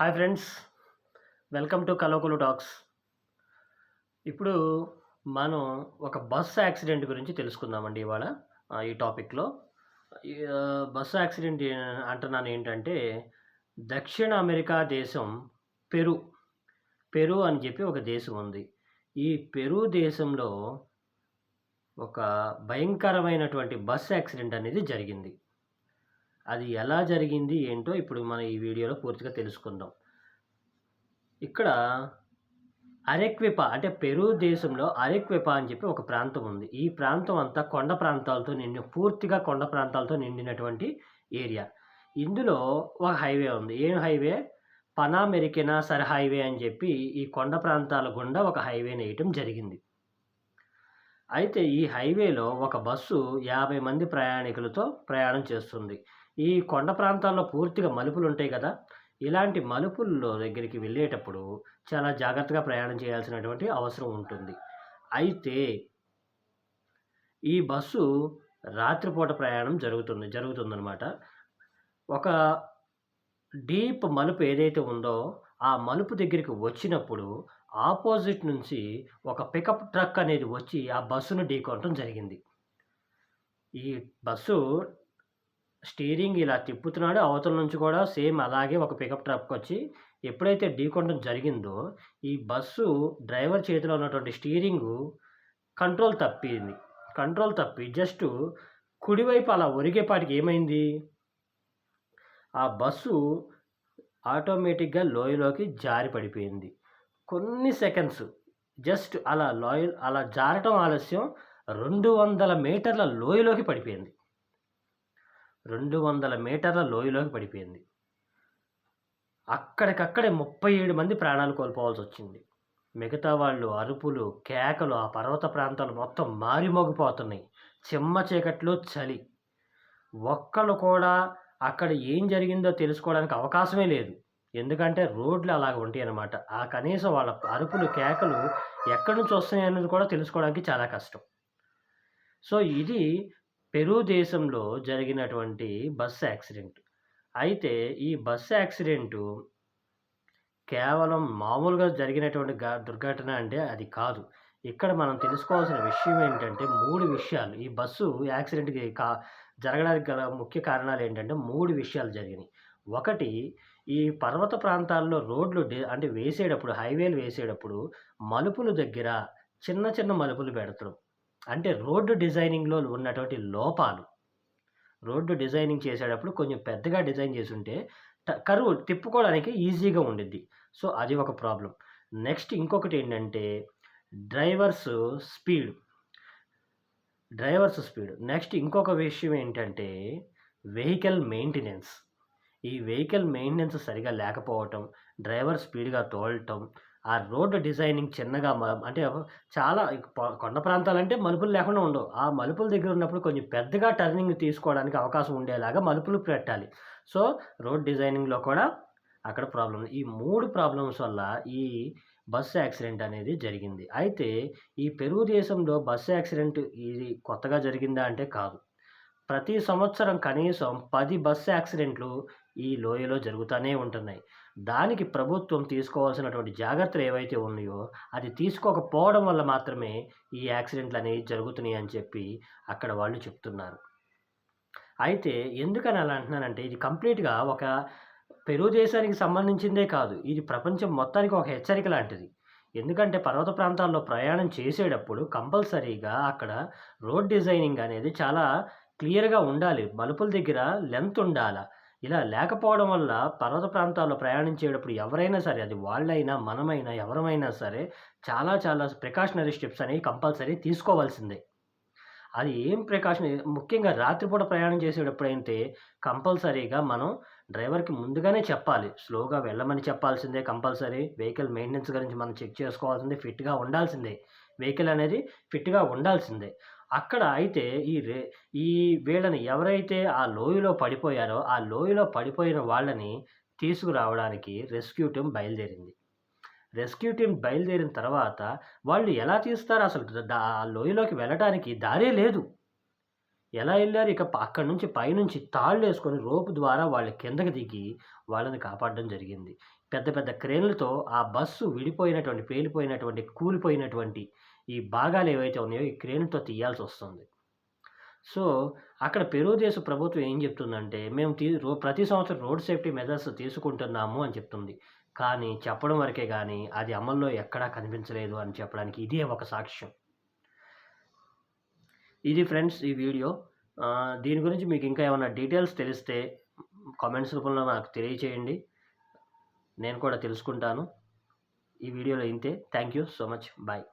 Hi friends welcome to కలోకులు talks. ఇప్పుడు మనం ఒక బస్ యాక్సిడెంట్ గురించి తెలుసుకుందామండి ఇవాళ ఈ టాపిక్లో. ఈ, బస్సు యాక్సిడెంట్ అంటున్నాను ఏంటంటే దక్షిణ అమెరికా దేశం పెరు పెరు అని చెప్పి ఒక దేశం ఉంది. ఈ పెరు దేశంలో ఒక భయంకరమైనటువంటి బస్ యాక్సిడెంట్ అనేది జరిగింది. అది ఎలా జరిగింది ఏంటో ఇప్పుడు మనం ఈ వీడియోలో పూర్తిగా తెలుసుకుందాం. ఇక్కడ అరెక్విపా అంటే పెరు దేశంలో అరెక్విపా అని చెప్పి ఒక ప్రాంతం ఉంది. ఈ ప్రాంతం అంతా కొండ ప్రాంతాలతో నిండి పూర్తిగా కొండ ప్రాంతాలతో నిండినటువంటి ఏరియా. ఇందులో ఒక హైవే ఉంది. ఏం హైవే? పనామెరికెనా సర్ హైవే అని చెప్పి ఈ కొండ ప్రాంతాల గుండా ఒక హైవే నేయటం జరిగింది. అయితే ఈ హైవేలో ఒక బస్సు యాభై మంది ప్రయాణికులతో ప్రయాణం చేస్తుంది. ఈ కొండ ప్రాంతాల్లో పూర్తిగా మలుపులు ఉంటాయి కదా. ఇలాంటి మలుపుల్లో దగ్గరికి వెళ్ళేటప్పుడు చాలా జాగ్రత్తగా ప్రయాణం చేయాల్సినటువంటి అవసరం ఉంటుంది. అయితే ఈ బస్సు రాత్రిపూట ప్రయాణం జరుగుతుంది జరుగుతుందన్నమాట. ఒక డీప్ మలుపు ఏదైతే ఉందో ఆ మలుపు దగ్గరికి వచ్చినప్పుడు ఆపోజిట్ నుంచి ఒక పికప్ ట్రక్ అనేది వచ్చి ఆ బస్సును ఢీకొనటం జరిగింది. ఈ బస్సు స్టీరింగ్ ఇలా తిప్పుతున్నాడు. అవతల నుంచి కూడా సేమ్ అలాగే ఒక పికప్ ట్రక్ వచ్చి ఎప్పుడైతే ఢీకొనడం జరిగిందో ఈ బస్సు డ్రైవర్ చేతిలో ఉన్నటువంటి స్టీరింగ్ కంట్రోల్ తప్పింది. కంట్రోల్ తప్పి జస్ట్ కుడివైపు అలా ఒరిగేపాటికి ఏమైంది? ఆ బస్సు ఆటోమేటిక్గా లోయలోకి జారి పడిపోయింది కొన్ని సెకండ్స్ జస్ట్ అలా లోయ అలా జారటం ఆలస్యం రెండు వందల మీటర్ల లోయలోకి పడిపోయింది. రెండు వందల మీటర్ల లోయలోకి పడిపోయింది. అక్కడికక్కడే ముప్పై ఏడు మంది ప్రాణాలు కోల్పోవాల్సి వచ్చింది. మిగతా వాళ్ళు అరుపులు కేకలు ఆ పర్వత ప్రాంతాలు మొత్తం మారిమోగిపోతున్నాయి. చెమ్మ చీకట్లో చలి. ఒక్కళ్ళు కూడా అక్కడ ఏం జరిగిందో తెలుసుకోవడానికి అవకాశమే లేదు. ఎందుకంటే రోడ్లు అలాగ ఉంటాయి అన్నమాట. ఆ కనీసం వాళ్ళ అరుపులు కేకలు ఎక్కడి నుంచి వస్తున్నాయి అనేది కూడా తెలుసుకోవడానికి చాలా కష్టం. సో ఇది పెరూ దేశంలో జరిగినటువంటి బస్సు యాక్సిడెంట్. అయితే ఈ బస్సు యాక్సిడెంటు కేవలం మామూలుగా జరిగినటువంటి దుర్ఘటన అంటే అది కాదు. ఇక్కడ మనం తెలుసుకోవాల్సిన విషయం ఏంటంటే మూడు విషయాలు. ఈ బస్సు యాక్సిడెంట్కి కా జరగడానికి గల ముఖ్య కారణాలు ఏంటంటే మూడు విషయాలు జరిగినాయి. ఒకటి ఈ పర్వత ప్రాంతాల్లో రోడ్లు అంటే వేసేటప్పుడు హైవేలు వేసేటప్పుడు మలుపుల దగ్గర చిన్న చిన్న మలుపులు పెడతారు. అంటే రోడ్డు డిజైనింగ్లో ఉన్నటువంటి లోపాలు. రోడ్డు డిజైనింగ్ చేసేటప్పుడు కొంచెం పెద్దగా డిజైన్ చేసి ఉంటే కరువు తిప్పుకోవడానికి ఈజీగా ఉండిద్ది. సో అది ఒక ప్రాబ్లం నెక్స్ట్ ఇంకొకటి ఏంటంటే drivers speed. Drivers speed. Next ఇంకొక విషయం ఏంటంటే వెహికల్ మెయింటెనెన్స్. ఈ వెహికల్ మెయింటెనెన్స్ సరిగా లేకపోవటం డ్రైవర్ స్పీడ్గా తోలటం ఆ రోడ్డు డిజైనింగ్ చిన్నగా అంటే చాలా కొండ ప్రాంతాలంటే మలుపులు లేకుండా ఉండవు. ఆ మలుపుల దగ్గర ఉన్నప్పుడు కొంచెం పెద్దగా టర్నింగ్ తీసుకోవడానికి అవకాశం ఉండేలాగా మలుపులు పెట్టాలి. సో రోడ్ డిజైనింగ్లో కూడా అక్కడ ప్రాబ్లం ఈ మూడు ప్రాబ్లమ్స్ వల్ల ఈ బస్సు యాక్సిడెంట్ అనేది జరిగింది. అయితే ఈ పెరుగు దేశంలో బస్సు యాక్సిడెంట్ ఇది కొత్తగా జరిగిందా అంటే కాదు. ప్రతి సంవత్సరం కనీసం పది బస్సు యాక్సిడెంట్లు ఈ లోయలో జరుగుతూనే ఉంటున్నాయి. దానికి ప్రభుత్వం తీసుకోవాల్సినటువంటి జాగ్రత్తలు ఏవైతే ఉన్నాయో అది తీసుకోకపోవడం వల్ల మాత్రమే ఈ యాక్సిడెంట్లు అనేవి జరుగుతున్నాయి అని చెప్పి అక్కడ వాళ్ళు చెప్తున్నారు. అయితే ఎందుకని అలా అంటున్నానంటే ఇది కంప్లీట్గా ఒక పెరు దేశానికి సంబంధించిందే కాదు. ఇది ప్రపంచం మొత్తానికి ఒక హెచ్చరిక లాంటిది. ఎందుకంటే పర్వత ప్రాంతాల్లో ప్రయాణం చేసేటప్పుడు కంపల్సరీగా అక్కడ రోడ్ డిజైనింగ్ అనేది చాలా క్లియర్గా ఉండాలి. మలుపుల దగ్గర లెంత్ ఉండాలి? ఇలా లేకపోవడం వల్ల పర్వత ప్రాంతాల్లో ప్రయాణించేటప్పుడు ఎవరైనా సరే అది వాళ్ళైనా మనమైనా ఎవరమైనా సరే చాలా చాలా ప్రికాషనరీ స్టెప్స్ అనేవి కంపల్సరీ తీసుకోవాల్సిందే. అది ఏం ప్రికాషన్ ముఖ్యంగా రాత్రిపూట ప్రయాణం చేసేటప్పుడు అయితే కంపల్సరీగా మనం డ్రైవర్కి ముందుగానే చెప్పాలి. స్లోగా వెళ్ళమని చెప్పాల్సిందే కంపల్సరీ. వెహికల్ మెయింటెనెన్స్ గురించి మనం చెక్ చేసుకోవాల్సిందే ఫిట్గా ఉండాల్సిందే. వెహికల్ అనేది ఫిట్గా ఉండాల్సిందే. అక్కడ అయితే ఈ రే ఈ వీళ్ళని ఎవరైతే ఆ లోయలో పడిపోయారో ఆ లోయలో పడిపోయిన వాళ్ళని తీసుకురావడానికి రెస్క్యూ టీం బయలుదేరింది. రెస్క్యూ టీం బయలుదేరిన తర్వాత వాళ్ళు ఎలా తీస్తారు? అసలు ఆ లోయలోకి వెళ్ళడానికి దారే లేదు. ఎలా వెళ్ళారు? ఇక అక్కడి నుంచి పైనుంచి తాళ్ళు వేసుకొని రోపు ద్వారా వాళ్ళ కిందకి దిగి వాళ్ళని కాపాడడం జరిగింది. పెద్ద పెద్ద క్రేన్‌లతో ఆ బస్సు విడిపోయినటువంటి, పేలిపోయినటువంటి, కూలిపోయినటువంటి ఈ భాగాలు ఏవైతే ఉన్నాయో ఈ క్రేన్‌తో తీయాల్సి వస్తుంది సో, అక్కడ పెరు దేశ ప్రభుత్వం ఏం చెప్తుందంటే మేము తీ రో ప్రతి సంవత్సరం రోడ్ సేఫ్టీ మెజర్స్ తీసుకుంటున్నాము అని చెప్తుంది. కానీ చెప్పడం వరకే కానీ అది అమల్లో ఎక్కడా కనిపించలేదు అని చెప్పడానికి ఇదే ఒక సాక్ష్యం. ఇది ఫ్రెండ్స్ ఈ వీడియో. దీని గురించి మీకు ఇంకా ఏమైనా డీటెయిల్స్ తెలిస్తే కామెంట్స్ రూపంలో నాకు తెలియచేయండి. నేను కూడా తెలుసుకుంటాను. ఈ వీడియోలో ఇంతే. Thank you so much. Bye.